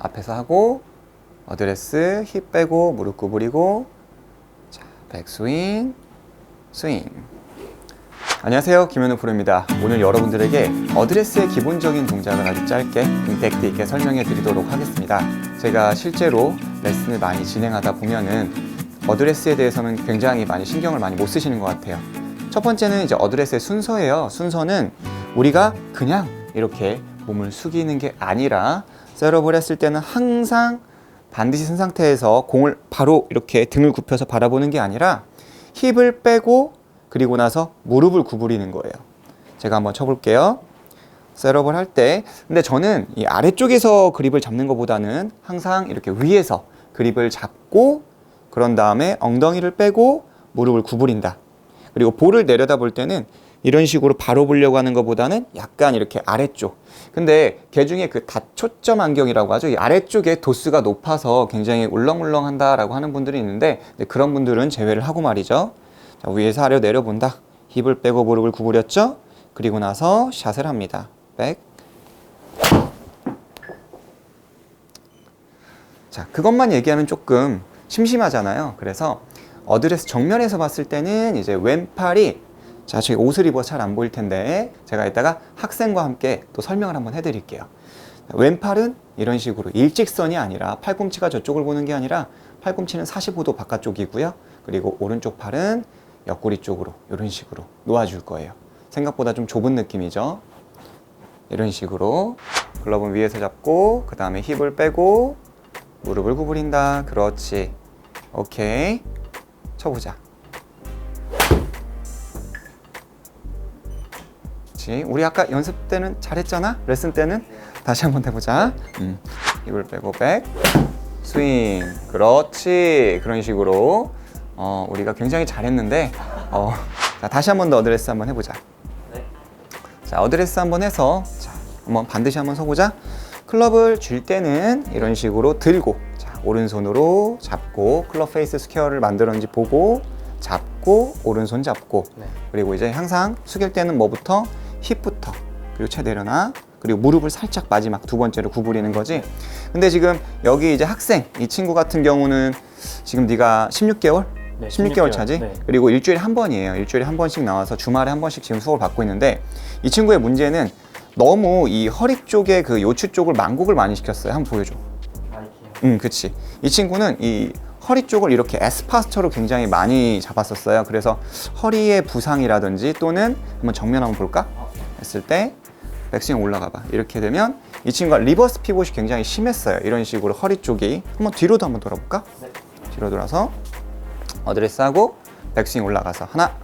앞에서 하고 어드레스 힙 빼고 무릎 구부리고 자 백스윙 스윙 안녕하세요. 김현우 프로입니다. 오늘 여러분들에게 어드레스의 기본적인 동작을 아주 짧게 임팩트 있게 설명해 드리도록 하겠습니다. 제가 실제로 레슨을 많이 진행하다 보면은 어드레스에 대해서는 굉장히 많이 신경을 많이 못 쓰시는 것 같아요. 첫 번째는 이제 어드레스의 순서예요. 순서는 우리가 그냥 이렇게 몸을 숙이는 게 아니라 셋업을 했을 때는 항상 반드시 쓴 상태에서 공을 바로 이렇게 등을 굽혀서 바라보는 게 아니라 힙을 빼고 그리고 나서 무릎을 구부리는 거예요. 제가 한번 쳐볼게요. 셋업을 할 때, 근데 저는 이 아래쪽에서 그립을 잡는 것보다는 항상 이렇게 위에서 그립을 잡고 그런 다음에 엉덩이를 빼고 무릎을 구부린다. 그리고 볼을 내려다 볼 때는 이런 식으로 바로 보려고 하는 것보다는 약간 이렇게 아래쪽. 근데 개 중에 그 다초점 안경이라고 하죠. 이 아래쪽에 도수가 높아서 굉장히 울렁울렁한다라고 하는 분들이 있는데 네, 그런 분들은 제외를 하고 말이죠. 자, 위에서 아래로 내려본다. 힙을 빼고 무릎을 구부렸죠. 그리고 나서 샷을 합니다. 백. 자, 그것만 얘기하면 조금 심심하잖아요. 그래서 어드레스 정면에서 봤을 때는 이제 왼팔이 자, 제가 옷을 입어 잘 안 보일 텐데 제가 이따가 학생과 함께 또 설명을 한번 해드릴게요. 왼팔은 이런 식으로 일직선이 아니라 팔꿈치가 저쪽을 보는 게 아니라 팔꿈치는 45도 바깥쪽이고요. 그리고 오른쪽 팔은 옆구리 쪽으로 이런 식으로 놓아줄 거예요. 생각보다 좀 좁은 느낌이죠. 이런 식으로 글러브는 위에서 잡고 그 다음에 힙을 빼고 무릎을 구부린다. 그렇지. 오케이. 쳐보자. 그렇지. 우리 아까 연습 때는 잘했잖아. 레슨 때는 다시 한번 해보자. 음. 힙을 빼고 백. 스윙. 그렇지. 그런 식으로 어, 우리가 굉장히 잘했는데 어, 자, 다시 한번 더 어드레스 한번 해보자. 자, 어드레스 한번 해서 자, 한번 반드시 한번 서보자. 클럽을 줄 때는 이런 식으로 들고 자, 오른손으로 잡고 클럽 페이스 스퀘어를 만들었는지 보고 잡고 오른손 잡고 네. 그리고 이제 항상 숙일 때는 뭐부터 힙부터 그리고 채 내려놔 그리고 무릎을 살짝 마지막 두 번째로 구부리는 거지 근데 지금 여기 이제 학생 이 친구 같은 경우는 지금 네가 16개월 네, 16개월 16개월. 차지 네. 그리고 일주일에 한 번이에요 일주일에 한 번씩 나와서 주말에 한 번씩 지금 수업을 받고 있는데 이 친구의 문제는 너무 이 허리 쪽에 그 요추 쪽을 만곡을 많이 시켰어요 한번 보여줘. 응, 그치. 이 친구는 이 허리 쪽을 이렇게 에스파스처로 굉장히 많이 잡았었어요. 그래서 허리의 부상이라든지 또는 한번 정면 한번 볼까? 했을 때 백스윙 올라가 봐. 이렇게 되면 이 친구가 리버스 피봇이 굉장히 심했어요. 이런 식으로 허리 쪽이 한번 뒤로도 한번 돌아볼까? 네. 뒤로 돌아서 어드레스 하고 백스윙 올라가서 하나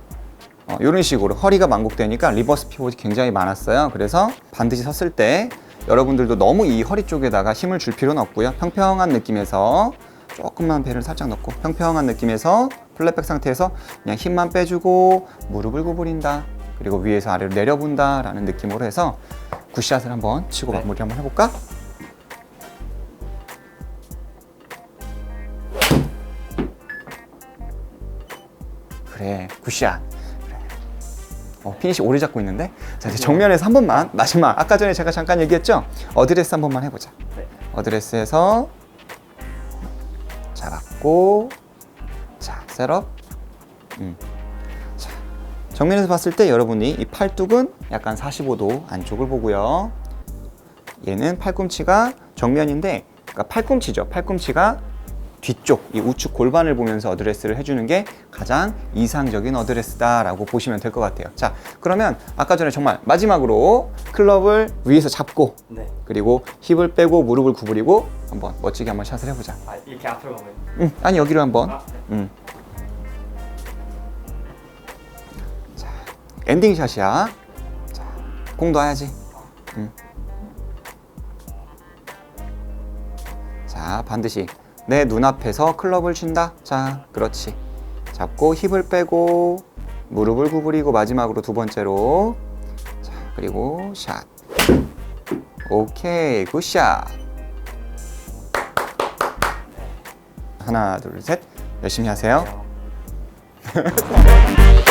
어, 이런 식으로 허리가 만곡되니까 리버스 피봇이 굉장히 많았어요. 그래서 반드시 섰을 때 여러분들도 너무 이 허리 쪽에다가 힘을 줄 필요는 없고요. 평평한 느낌에서 조금만 배를 살짝 넣고 평평한 느낌에서 플랫백 상태에서 그냥 힘만 빼주고 무릎을 구부린다. 그리고 위에서 아래로 내려본다 라는 느낌으로 해서 굿샷을 한번 치고 네. 마무리 한번 해볼까? 그래 굿샷 그래. 어, 피니시 오래 잡고 있는데 자 이제 정면에서 한 번만 마지막 아까 전에 제가 잠깐 얘기했죠 어드레스 한 번만 해보자 네. 어드레스에서 잡았고 자 셋업 음. 자, 정면에서 봤을 때 여러분이 이 팔뚝은 약간 45도 안쪽을 보고요 얘는 팔꿈치가 정면인데 그러니까 팔꿈치죠 팔꿈치가 뒤쪽 이 우측 골반을 보면서 어드레스를 해주는 게 가장 이상적인 어드레스다라고 보시면 될 것 같아요. 자, 그러면 아까 전에 정말 마지막으로 클럽을 위에서 잡고 네. 그리고 힙을 빼고 무릎을 구부리고 한번 멋지게 한번 샷을 해보자. 아 이렇게 앞으로 가면. 응, 아니 여기로 한번. 아, 네. 응. 엔딩 샷이야. 자, 공 넣어야지. 응. 자, 반드시 내 눈앞에서 클럽을 쥔다. 자, 그렇지. 잡고 힙을 빼고 무릎을 구부리고 마지막으로 두 번째로 자, 그리고 샷. 오케이, 굿샷. 하나, 둘, 셋. 열심히 하세요. 네.